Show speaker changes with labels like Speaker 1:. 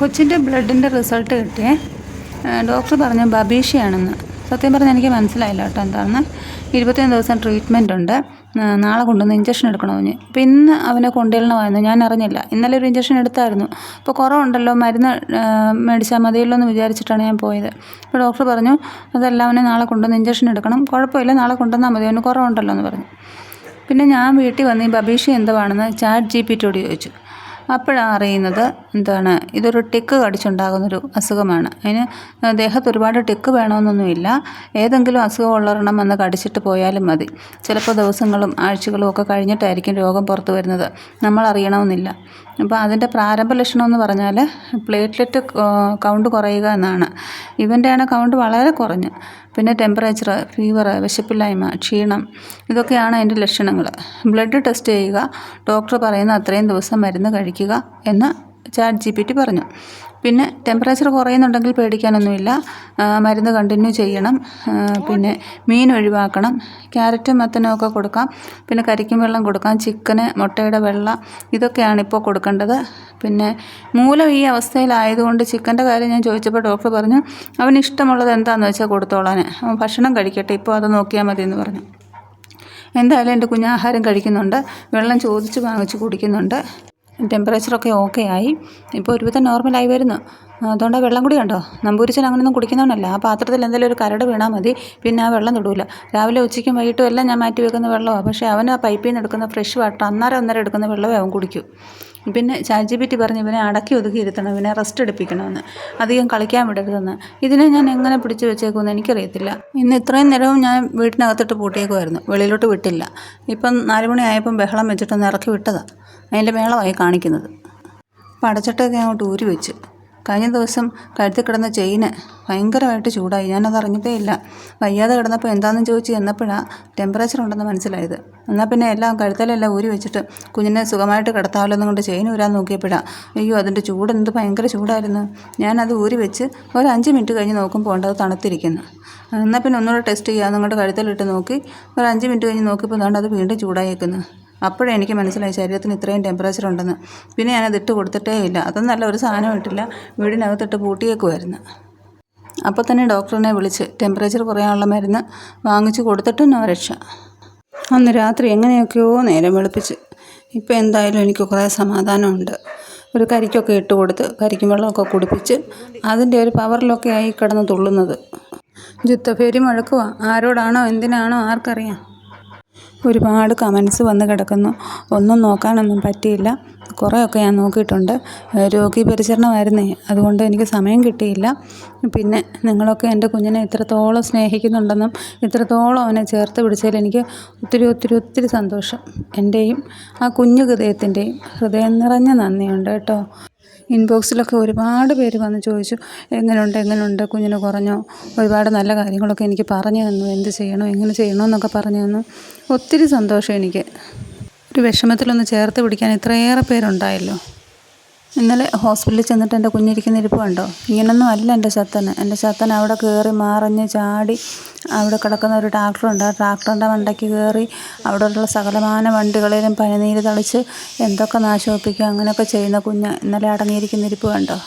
Speaker 1: കൊച്ചിന്റെ ബ്ലഡിന്റെ റിസൾട്ട് കിട്ടിയേ. ഡോക്ടർ പറഞ്ഞു ബബീഷയാണെന്ന്. സത്യം പറഞ്ഞാൽ എനിക്ക് മനസ്സിലായില്ല കേട്ടോ എന്താണെന്ന്. ഇരുപത്തിയൊന്ന് ദിവസം ട്രീറ്റ്മെന്റ് ഉണ്ട്. നാളെ കൊണ്ടുവന്ന് ഇഞ്ചക്ഷൻ എടുക്കണമെന്ന് അപ്പോൾ ഇന്ന് അവനെ കൊണ്ടുവരണമായിരുന്നു ഞാൻ അറിഞ്ഞില്ല. ഇന്നലെ ഒരു ഇഞ്ചക്ഷൻ എടുത്തായിരുന്നു. അപ്പോൾ കുറവുണ്ടല്ലോ മരുന്ന് മേടിച്ചാൽ മതിയല്ലോ എന്ന് വിചാരിച്ചിട്ടാണ് ഞാൻ പോയത്. അപ്പോൾ ഡോക്ടർ പറഞ്ഞു അതെല്ലാം അവനെ നാളെ കൊണ്ടുവന്ന് ഇഞ്ചക്ഷൻ എടുക്കണം. കുഴപ്പമില്ല നാളെ കൊണ്ടുവന്നാൽ മതി അവന് കുറവുണ്ടല്ലോ എന്ന് പറഞ്ഞു. പിന്നെ ഞാൻ വീട്ടിൽ വന്ന് ഈ ബബീഷ എന്തുവാണെന്ന് ചാറ്റ് ജി പി ടിയോട് ചോദിച്ചു. അപ്പോഴാണ് അറിയുന്നത് എന്താണ് ഇതൊരു ടിക്ക് കടിച്ചുണ്ടാകുന്നൊരു അസുഖമാണ്. അതിന് ദേഹത്ത് ഒരുപാട് ടിക്ക് വേണമെന്നൊന്നുമില്ല. ഏതെങ്കിലും അസുഖം അസുഖമുള്ളൊരെണ്ണം വന്ന് കടിച്ചിട്ട് പോയാലും മതി. ചിലപ്പോൾ ദിവസങ്ങളും ആഴ്ചകളും ഒക്കെ കഴിഞ്ഞിട്ടായിരിക്കും രോഗം പുറത്തു വരുന്നത്. നമ്മൾ അറിയണമെന്നില്ല. അപ്പോൾ അതിന്റെ പ്രാരംഭ ലക്ഷണം എന്ന് പറഞ്ഞാൽ പ്ലേറ്റ്ലെറ്റ് കൗണ്ട് കുറയുക എന്നാണ്. ഇവന്റെയാണ് കൗണ്ട് വളരെ കുറഞ്ഞ്. പിന്നെ ടെമ്പറേച്ചർ ഫീവർ വിശപ്പില്ലായ്മ ക്ഷീണം ഇതൊക്കെയാണ് അതിന്റെ ലക്ഷണങ്ങൾ. ബ്ലഡ് ടെസ്റ്റ് ചെയ്യുക. ഡോക്ടർ പറയുന്ന അത്രയും ദിവസം മരുന്ന് കഴിക്കുക. എന്ന് ചാറ്റ് ജി പി ടി പറഞ്ഞു. പിന്നെ ടെമ്പറേച്ചർ കുറയുന്നുണ്ടെങ്കിൽ പേടിക്കാനൊന്നുമില്ല. മരുന്ന് കണ്ടിന്യൂ ചെയ്യണം. പിന്നെ മീൻ ഒഴിവാക്കണം. ക്യാരറ്റും മത്തനും ഒക്കെ കൊടുക്കാം. പിന്നെ കരിക്കും വെള്ളം കൊടുക്കാം. ചിക്കന് മുട്ടയുടെ വെള്ളം ഇതൊക്കെയാണ് ഇപ്പോൾ കൊടുക്കേണ്ടത്. പിന്നെ മൂലം ഈ അവസ്ഥയിലായതുകൊണ്ട് ചിക്കന്റെ കാര്യം ഞാൻ ചോദിച്ചപ്പോൾ ഡോക്ടർ പറഞ്ഞു അവന് ഇഷ്ടമുള്ളത് എന്താണെന്ന് വെച്ചാൽ കൊടുത്തോളാൻ ഭക്ഷണം കഴിക്കട്ടെ. ഇപ്പോൾ അത് നോക്കിയാൽ മതി എന്ന് പറഞ്ഞു. എന്തായാലും എന്റെ കുഞ്ഞാഹാരം കഴിക്കുന്നുണ്ട്. വെള്ളം ചോദിച്ച് വാങ്ങിച്ച് കുടിക്കുന്നുണ്ട്. ടെമ്പറേച്ചറൊക്കെ ഓക്കെ ആയി. ഇപ്പോൾ ഒരുവിധം നോർമലായി വരുന്നു. അതുകൊണ്ട് വെള്ളം കൂടി കണ്ടോ? നമ്പൂരിച്ചൻ അങ്ങനെയൊന്നും കുടിക്കുന്നവനല്ല. ആ പാത്രത്തിൽ എന്തെങ്കിലും ഒരു കരട് വീണാൽ മതി. പിന്നെ ആ വെള്ളം തൊടൂല. രാവിലെ ഉച്ചയ്ക്കും വൈകിട്ടും എല്ലാം ഞാൻ മാറ്റി വെക്കുന്ന വെള്ളമാണ് പക്ഷേ അവൻ ആ പൈപ്പിൽ നിന്ന് എടുക്കുന്ന ഫ്രഷ് വാട്ടർ അന്നേരം അന്നേരം എടുക്കുന്ന വെള്ളമേ അവൻ കുടിക്കൂ. പിന്നെ ചാറ്റ് ജി പി ടി പറഞ്ഞ് ഇവനെ അടക്കി ഒതുക്കി ഇരുത്തണം ഇവനെ റെസ്റ്റ് എടുപ്പിക്കണമെന്ന്. അധികം കളിക്കാൻ വിടരുതെന്ന്. ഇതിനെ ഞാൻ എങ്ങനെ പിടിച്ചു വെച്ചേക്കുമെന്ന് എനിക്കറിയത്തില്ല. ഇന്ന് ഇത്രയും നേരവും ഞാൻ വീട്ടിനകത്തിട്ട് പൂട്ടിയേക്കുമായിരുന്നു വെളിയിലോട്ട് വിട്ടില്ല. ഇപ്പം നാല് മണി ആയപ്പം ബഹളം വെച്ചിട്ടൊന്ന് ഇറക്കി വിട്ടതാണ് അതിന്റെ മേളമായി കാണിക്കുന്നത്. അപ്പം അടച്ചിട്ടൊക്കെ അങ്ങോട്ട് ഊരി വെച്ച് കഴിഞ്ഞ ദിവസം കഴുത്തിൽ കിടന്ന ചെയിന് ഭയങ്കരമായിട്ട് ചൂടായി. ഞാനത് അറിഞ്ഞിട്ടേ ഇല്ല വയ്യാതെ കിടന്നപ്പോൾ എന്താണെന്ന് ചോദിച്ചു ചെന്നപ്പോഴാണ് ടെമ്പറേച്ചർ ഉണ്ടെന്ന് മനസ്സിലായത്. എന്നാൽ പിന്നെ എല്ലാം കഴുത്തലെല്ലാം ഊരി വെച്ചിട്ട് കുഞ്ഞിനെ സുഖമായിട്ട് കിടത്താമല്ലോ എന്നുകൊണ്ട് ചെയിൻ ഊരാൻ നോക്കിയപ്പോഴാണ് അയ്യോ അതിന്റെ ചൂട് എന്ത് ഭയങ്കര ചൂടായിരുന്നു. ഞാനത് ഊരി വെച്ച് ഒരു അഞ്ച് മിനിറ്റ് കഴിഞ്ഞ് നോക്കുമ്പോൾ ഉണ്ട് അത് തണുത്തിരിക്കുന്നു. എന്നാൽ പിന്നെ ഒന്നുകൂടെ ടെസ്റ്റ് ചെയ്യാം നിങ്ങളുടെ കഴുത്തലിട്ട് നോക്കി. ഒരു അഞ്ച് മിനിറ്റ് കഴിഞ്ഞ് നോക്കിയപ്പോൾ അതുകൊണ്ട് അത് വീണ്ടും ചൂടായേക്കുന്നു. അപ്പോഴേ എനിക്ക് മനസ്സിലായി ശരീരത്തിന് ഇത്രയും ടെമ്പറേച്ചർ ഉണ്ടെന്ന്. പിന്നെ ഞാനത് ഇട്ട് കൊടുത്തിട്ടേ ഇല്ല. അതൊന്നല്ല ഒരു സാധനം ഇട്ടില്ല. വീടിനകത്തിട്ട് പൂട്ടിയേക്കുമായിരുന്നു അപ്പോൾ തന്നെ ഡോക്ടറിനെ വിളിച്ച് ടെമ്പറേച്ചർ കുറയാനുള്ള മരുന്ന് വാങ്ങിച്ചു കൊടുത്തിട്ടും നോ രക്ഷ. അന്ന് രാത്രി എങ്ങനെയൊക്കെയോ നേരം വെളുപ്പിച്ച്. ഇപ്പോൾ എന്തായാലും എനിക്ക് കുറേ സമാധാനമുണ്ട്. ഒരു കരിക്കൊക്കെ ഇട്ട് കൊടുത്ത് കരിക്കും വെള്ളമൊക്കെ കുടിപ്പിച്ച് അതിന്റെ ഒരു പവറിലൊക്കെ ആയി കിടന്ന് തുള്ളുന്നത്. ജുത്തഫേരി മുഴക്കുക ആരോടാണോ എന്തിനാണോ ആർക്കറിയാം. ഒരുപാട് കമൻസ് വന്ന് കിടക്കുന്നു. ഒന്നും നോക്കാനൊന്നും പറ്റിയില്ല. കുറേയൊക്കെ ഞാൻ നോക്കിയിട്ടുണ്ട്. രോഗി പരിചരണമായിരുന്നേ. അതുകൊണ്ട് എനിക്ക് സമയം കിട്ടിയില്ല. പിന്നെ നിങ്ങളൊക്കെ എന്റെ കുഞ്ഞിനെ ഇത്രത്തോളം സ്നേഹിക്കുന്നുണ്ടെന്നും ഇത്രത്തോളം അവനെ ചേർത്ത് പിടിച്ചതിൽ എനിക്ക് ഒത്തിരി ഒത്തിരി ഒത്തിരി സന്തോഷം. എന്റെയും ആ കുഞ്ഞു ഹൃദയത്തിന്റെയും ഹൃദയം നിറഞ്ഞ നന്ദിയുണ്ട് കേട്ടോ. ഇൻബോക്സിലൊക്കെ ഒരുപാട് പേര് വന്ന് ചോദിച്ചു എങ്ങനെയുണ്ട് എങ്ങനെയുണ്ട് കുഞ്ഞിന് കുറഞ്ഞോ? ഒരുപാട് നല്ല കാര്യങ്ങളൊക്കെ എനിക്ക് പറഞ്ഞു തന്നു. എന്ത് ചെയ്യണോ എങ്ങനെ ചെയ്യണോ എന്നൊക്കെ പറഞ്ഞു തന്നു. ഒത്തിരി സന്തോഷം എനിക്ക്. ഒരു വിഷമത്തിലൊന്ന് ചേർത്ത് പിടിക്കാൻ ഇത്രയേറെ പേരുണ്ടായല്ലോ. ഇന്നലെ ഹോസ്പിറ്റലിൽ ചെന്നിട്ട് എന്റെ കുഞ്ഞിരിക്കുന്ന ഇരിപ്പ് കണ്ടോ? ഇങ്ങനൊന്നും അല്ല എന്റെ ചത്തന് എന്റെ ചത്തൻ അവിടെ കയറി മാറഞ്ഞ് ചാടി അവിടെ കിടക്കുന്ന ഒരു ട്രാക്ടറുണ്ട് ആ ട്രാക്ടറിന്റെ മണ്ടയ്ക്ക് കയറി അവിടെയുള്ള സകലമാന വണ്ടികളിലും പനിനീര് തളിച്ച് എന്തൊക്കെ നാശമൊപ്പിക്കുക അങ്ങനെയൊക്കെ ചെയ്യുന്ന കുഞ്ഞ് ഇന്നലെ അടങ്ങിയിരിക്കുന്ന ഇരിപ്പ് കണ്ടോ?